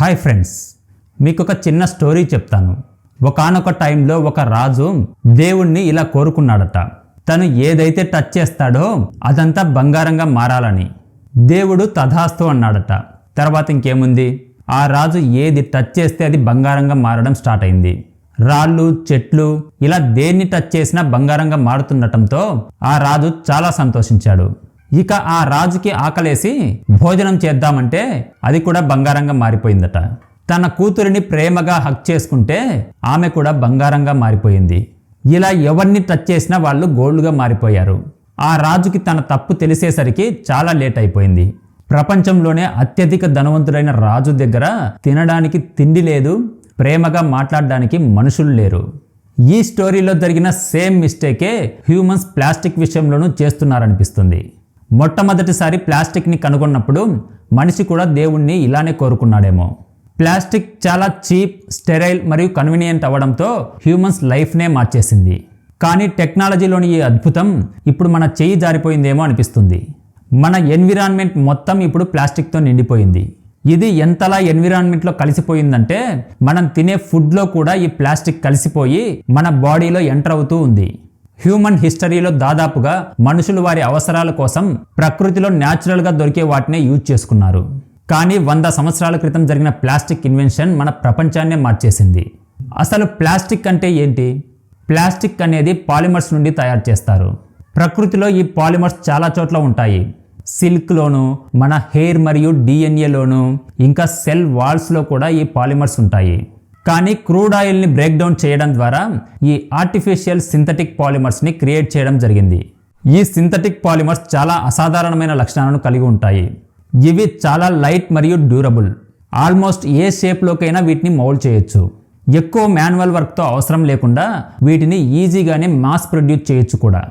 Hi friends మీకు ఒక చిన్న స్టోరీ చెప్తాను. ఒకానొక టైంలో ఒక రాజు దేవుణ్ణి ఇలా కోరుకున్నాడట. తను ఏదైతే టచ్ చేస్తాడో అదంతా బంగారంగా మారాలని. దేవుడు తథాస్తు అన్నాడట. తర్వాత ఇంకేముంది? ఆ రాజు ఏది టచ్ చేస్తే అది బంగారంగా మారడం స్టార్ట్ అయింది. రాళ్ళు చెట్లు ఇలా దేన్ని టచ్ చేసినా బంగారంగా మారుతుండటంతో ఆ రాజు చాలా సంతోషించాడు. ఇక ఆ రాజుకి ఆకలేసి భోజనం చేద్దామంటే అది కూడా బంగారంగా మారిపోయిందట. తన కూతురిని ప్రేమగా హక్ చేసుకుంటే ఆమె కూడా బంగారంగా మారిపోయింది. ఇలా ఎవరిని టచ్ చేసినా వాళ్ళు గోల్డ్గా మారిపోయారు. ఆ రాజుకి తన తప్పు తెలిసేసరికి చాలా లేట్ అయిపోయింది. ప్రపంచంలోనే అత్యధిక ధనవంతుడైన రాజు దగ్గర తినడానికి తిండి లేదు ప్రేమగా మాట్లాడడానికి మనుషులు లేరు. ఈ స్టోరీలో జరిగిన సేమ్ మిస్టేకే హ్యూమన్స్ ప్లాస్టిక్ విషయంలోనూ చేస్తున్నారనిపిస్తుంది. మొట్టమొదటిసారి ప్లాస్టిక్ని కనుగొన్నప్పుడు మనిషి కూడా దేవుణ్ణి ఇలానే కోరుకున్నాడేమో. ప్లాస్టిక్ చాలా చీప్ స్టెరైల్ మరియు కన్వీనియంట్ అవ్వడంతో హ్యూమన్స్ లైఫ్నే మార్చేసింది. కానీ టెక్నాలజీలోని ఈ అద్భుతం ఇప్పుడు మన చేయి జారిపోయిందేమో అనిపిస్తుంది. మన ఎన్విరాన్మెంట్ మొత్తం ఇప్పుడు ప్లాస్టిక్తో నిండిపోయింది. ఇది ఎంతలా ఎన్విరాన్మెంట్లో కలిసిపోయిందంటే మనం తినే ఫుడ్లో కూడా ఈ ప్లాస్టిక్ కలిసిపోయి మన బాడీలో ఎంటర్ అవుతూ ఉంది. హ్యూమన్ హిస్టరీలో దాదాపుగా మనుషులు వారి అవసరాల కోసం ప్రకృతిలో న్యాచురల్గా దొరికే వాటినే యూజ్ చేసుకున్నారు. కానీ వంద సంవత్సరాల క్రితం జరిగిన ప్లాస్టిక్ ఇన్వెన్షన్ మన ప్రపంచాన్నే మార్చేసింది. అసలు ప్లాస్టిక్ అంటే ఏంటి? ప్లాస్టిక్ అనేది పాలిమర్స్ నుండి తయారు చేస్తారు. ప్రకృతిలో ఈ పాలిమర్స్ చాలా చోట్ల ఉంటాయి. సిల్క్లోను మన హెయిర్ మరియు డిఎన్ఏలోను ఇంకా సెల్ వాల్స్లో కూడా ఈ పాలిమర్స్ ఉంటాయి. కానీ క్రూడ్ ఆయిల్ని బ్రేక్ డౌన్ చేయడం ద్వారా ఈ ఆర్టిఫిషియల్ సింథటిక్ పాలిమర్స్ని క్రియేట్ చేయడం జరిగింది. ఈ సింథటిక్ పాలిమర్స్ చాలా అసాధారణమైన లక్షణాలను కలిగి ఉంటాయి. ఇవి చాలా లైట్ మరియు డ్యూరబుల్. ఆల్మోస్ట్ ఏ షేప్లోకైనా వీటిని మౌల్డ్ చేయొచ్చు. ఎక్కువ మాన్యువల్ వర్క్తో అవసరం లేకుండా వీటిని ఈజీగానే మాస్ ప్రొడ్యూస్ చేయొచ్చు కూడా.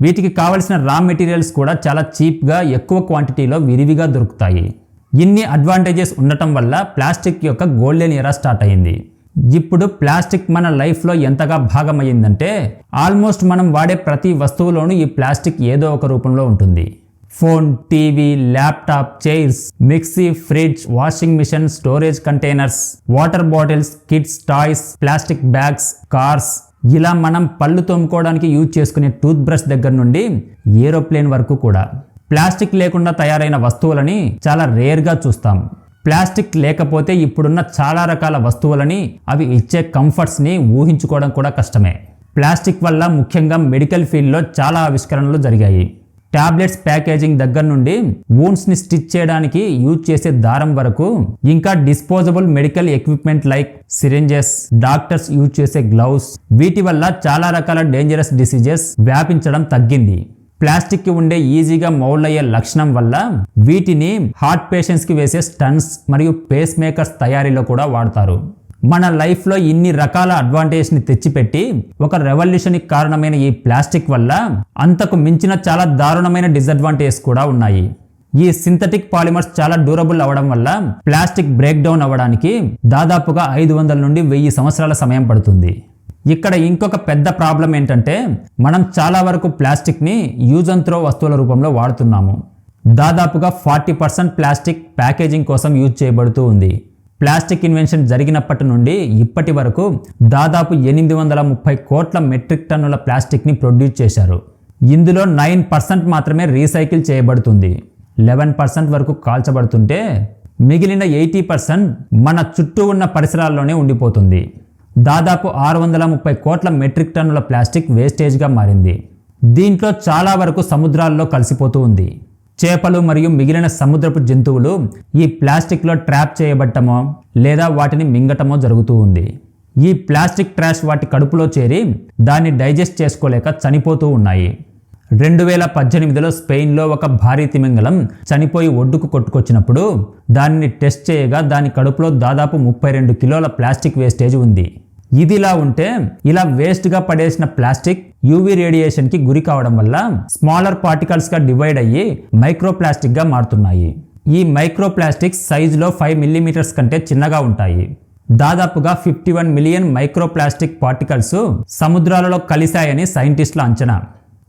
వీటికి కావలసిన రా మెటీరియల్స్ కూడా చాలా చీప్గా ఎక్కువ క్వాంటిటీలో విరివిగా దొరుకుతాయి. ఇన్ని అడ్వాంటేజెస్ ఉండటం వల్ల ప్లాస్టిక్ యొక్క గోల్డెన్ ఎరా స్టార్ట్ అయింది. ఇప్పుడు ప్లాస్టిక్ మన లైఫ్లో ఎంతగా భాగమైందంటే ఆల్మోస్ట్ మనం వాడే ప్రతి వస్తువులోనూ ఈ ప్లాస్టిక్ ఏదో ఒక రూపంలో ఉంటుంది. Phone TV laptop chairs mixie fridge washing machine storage containers water bottles kids toys plastic bags cars ఇలా మనం పళ్ళు తోముకోవడానికి యూజ్ చేసుకునే టూత్ బ్రష్ దగ్గర నుండి ఏరోప్లేన్ వరకు కూడా. ప్లాస్టిక్ లేకుండా తయారైన వస్తువులని చాలా రేర్గా చూస్తాం. ప్లాస్టిక్ లేకపోతే ఇప్పుడున్న చాలా రకాల వస్తువులని అవి ఇచ్చే కంఫర్ట్స్ని ఊహించుకోవడం కూడా కష్టమే. ప్లాస్టిక్ వల్ల ముఖ్యంగా మెడికల్ ఫీల్డ్లో చాలా ఆవిష్కరణలు జరిగాయి. టాబ్లెట్స్ ప్యాకేజింగ్ దగ్గర నుండి వూన్స్ని స్టిచ్ చేయడానికి యూజ్ చేసే దారం వరకు ఇంకా disposable medical equipment like syringes doctors use చేసే గ్లౌస్ వీటి వల్ల చాలా రకాల డేంజరస్ డిసీజెస్ వ్యాపించడం తగ్గింది. ప్లాస్టిక్కి ఉండే ఈజీగా మౌల్డ్ అయ్యే లక్షణం వల్ల వీటిని హార్ట్ పేషెంట్స్కి వేసే స్టన్స్ మరియు పేస్ మేకర్స్ తయారీలో కూడా వాడతారు. మన లైఫ్లో ఇన్ని రకాల అడ్వాంటేజ్ని తెచ్చిపెట్టి ఒక రెవల్యూషన్కి కారణమైన ఈ ప్లాస్టిక్ వల్ల అంతకు మించిన చాలా దారుణమైన డిసడ్వాంటేజ్ కూడా ఉన్నాయి. ఈ సింథటిక్ పాలిమర్స్ చాలా డ్యూరబుల్ అవ్వడం వల్ల ప్లాస్టిక్ బ్రేక్ డౌన్ అవ్వడానికి దాదాపుగా ఐదు వందల నుండి వెయ్యి సంవత్సరాల సమయం పడుతుంది. ఇక్కడ ఇంకొక పెద్ద ప్రాబ్లం ఏంటంటే మనం చాలా వరకు ప్లాస్టిక్ని యూజ్ అండ్ త్రో వస్తువుల రూపంలో వాడుతున్నాము. దాదాపుగా ఫార్టీ పర్సెంట్ ప్లాస్టిక్ ప్యాకేజింగ్ కోసం యూజ్ చేయబడుతూ ఉంది. ప్లాస్టిక్ ఇన్వెన్షన్ జరిగినప్పటి నుండి ఇప్పటి వరకు దాదాపు ఎనిమిది వందల ముప్పై కోట్ల మెట్రిక్ టన్నుల ప్లాస్టిక్ని ప్రొడ్యూస్ చేశారు. ఇందులో నైన్ పర్సెంట్ మాత్రమే రీసైకిల్ చేయబడుతుంది. లెవెన్ పర్సెంట్ వరకు కాల్చబడుతుంటే మిగిలిన ఎయిటీ పర్సెంట్ మన చుట్టూ ఉన్న పరిసరాల్లోనే ఉండిపోతుంది. దాదాపు ఆరు వందల ముప్పై కోట్ల మెట్రిక్ టన్నుల ప్లాస్టిక్ వేస్టేజ్గా మారింది. దీంట్లో చాలా వరకు సముద్రాల్లో కలిసిపోతూ ఉంది. చేపలు మరియు మిగిలిన సముద్రపు జంతువులు ఈ ప్లాస్టిక్లో ట్రాప్ చేయబట్టమో లేదా వాటిని మింగటమో జరుగుతూ ఉంది. ఈ ప్లాస్టిక్ ట్రాష్ వాటి కడుపులో చేరి దాన్ని డైజెస్ట్ చేసుకోలేక చనిపోతూ ఉన్నాయి. రెండు వేల పద్దెనిమిదిలో స్పెయిన్లో ఒక భారీ తిమింగలం చనిపోయి ఒడ్డుకు కొట్టుకొచ్చినప్పుడు దానిని టెస్ట్ చేయగా దాని కడుపులో దాదాపు ముప్పై రెండు కిలోల ప్లాస్టిక్ వేస్టేజ్ ఉంది. ఇదిలా ఉంటే ఇలా వేస్ట్గా పడేసిన ప్లాస్టిక్ యూవీ రేడియేషన్కి గురి కావడం వల్ల స్మాలర్ పార్టికల్స్గా డివైడ్ అయ్యి మైక్రోప్లాస్టిక్గా మారుతున్నాయి. ఈ మైక్రో ప్లాస్టిక్స్ సైజులో ఫైవ్ మిల్లీమీటర్స్ కంటే చిన్నగా ఉంటాయి. దాదాపుగా fifty one million micro plastic particles సముద్రాలలో కలిశాయని సైంటిస్టుల అంచనా.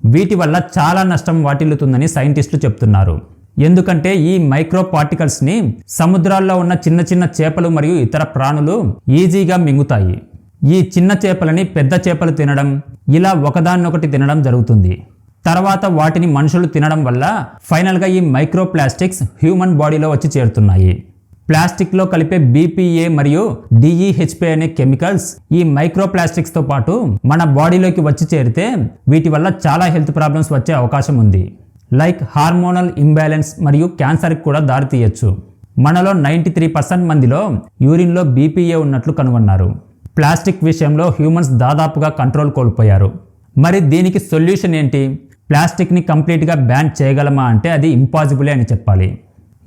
వీటి వల్ల చాలా నష్టం వాటిల్లుతుందని సైంటిస్టులు చెప్తున్నారు. ఎందుకంటే ఈ మైక్రో పార్టికల్స్ని సముద్రాల్లో ఉన్న చిన్న చిన్న చేపలు మరియు ఇతర ప్రాణులు ఈజీగా మింగుతాయి. ఈ చిన్న చేపలని పెద్ద చేపలు తినడం ఇలా ఒకదాన్నొకటి తినడం జరుగుతుంది. తర్వాత వాటిని మనుషులు తినడం వల్ల ఫైనల్గా ఈ మైక్రో ప్లాస్టిక్స్ హ్యూమన్ బాడీలో వచ్చి చేరుతున్నాయి. ప్లాస్టిక్లో కలిపే బీపీఏ మరియు డిఈహెచ్పి అనే కెమికల్స్ ఈ మైక్రో ప్లాస్టిక్స్తో పాటు మన బాడీలోకి వచ్చి చేరితే వీటి వల్ల చాలా హెల్త్ ప్రాబ్లమ్స్ వచ్చే అవకాశం ఉంది. లైక్ హార్మోనల్ ఇంబ్యాలెన్స్ మరియు క్యాన్సర్కి కూడా దారితీయచ్చు. మనలో నైంటీ త్రీ పర్సెంట్ మందిలో యూరిన్లో బీపీఏ ఉన్నట్లు కనుగొన్నారు. ప్లాస్టిక్ విషయంలో హ్యూమన్స్ దాదాపుగా కంట్రోల్ కోల్పోయారు. మరి దీనికి సొల్యూషన్ ఏంటి? ప్లాస్టిక్ని కంప్లీట్గా బ్యాన్ చేయగలమా అంటే అది ఇంపాసిబులే అని చెప్పాలి.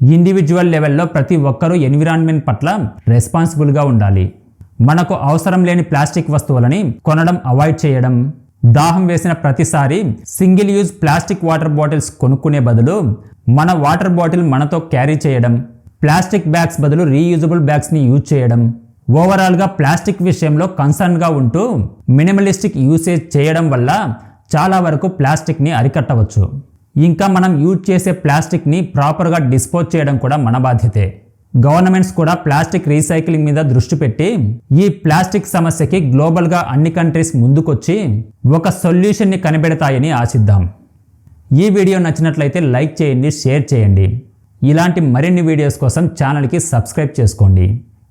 ఇండివిజువల్ లెవెల్లో ప్రతి ఒక్కరూ ఎన్విరాన్మెంట్ పట్ల రెస్పాన్సిబుల్గా ఉండాలి. మనకు అవసరం లేని ప్లాస్టిక్ వస్తువులని కొనడం అవాయిడ్ చేయడం దాహం వేసిన ప్రతిసారి single use plastic water bottles కొనుక్కునే బదులు మన వాటర్ బాటిల్ మనతో క్యారీ చేయడం ప్లాస్టిక్ బ్యాగ్స్ బదులు రీయూజబుల్ బ్యాగ్స్ని యూజ్ చేయడం ఓవరాల్గా ప్లాస్టిక్ విషయంలో కన్సర్న్గా ఉంటూ మినిమలిస్టిక్ యూసేజ్ చేయడం వల్ల చాలా వరకు ప్లాస్టిక్ని అరికట్టవచ్చు. ఇంకా మనం యూజ్ చేసే ప్లాస్టిక్ని ప్రాపర్గా డిస్పోజ్ చేయడం కూడా మన బాధ్యతే. గవర్నమెంట్స్ కూడా ప్లాస్టిక్ రీసైక్లింగ్ మీద దృష్టి పెట్టి ఈ ప్లాస్టిక్ సమస్యకి గ్లోబల్గా అన్ని కంట్రీస్ ముందుకొచ్చి ఒక సొల్యూషన్ని కనిపెడతాయని ఆశిద్దాం. ఈ వీడియో నచ్చినట్లయితే లైక్ చేయండి షేర్ చేయండి. ఇలాంటి మరిన్ని వీడియోస్ కోసం ఛానల్కి సబ్స్క్రైబ్ చేసుకోండి.